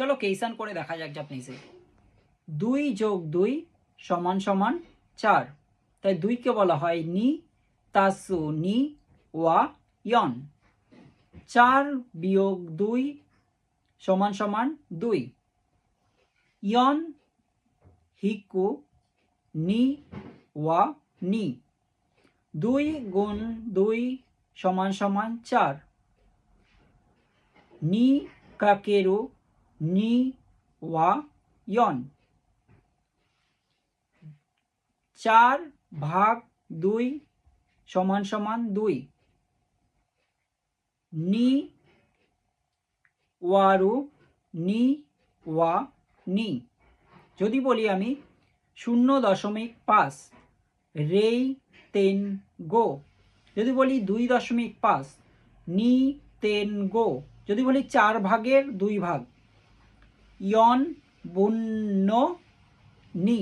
চলো কেইসান করে দেখা যাক জাপানিজে দুই যোগ দুই সমান সমান চার। তাই দুইকে বলা হয় নি, তাসু নি, ওয়া ইয়ন। চার বিয়োগ দুই সমান সমান দুই। ইয়ন হিকু নি, ওয়া নি। দুই গুণ দুই সমান সমান চার। নি কাকেরু নি, ওয়া, ইয়ন। চার ভাগ দুই সমান সমান দুই। নি, ওয়ারু, নি, ওয়া, নি। যদি বলি আমি, শূন্য দশমিক পাঁচ, রেই, তেন, গো। যদি বলি দুই দশমিক পাঁচ, নি, তেন, গো। যদি বলি চার ভাগের দুই ভাগ ইয়ন বুন্ন নি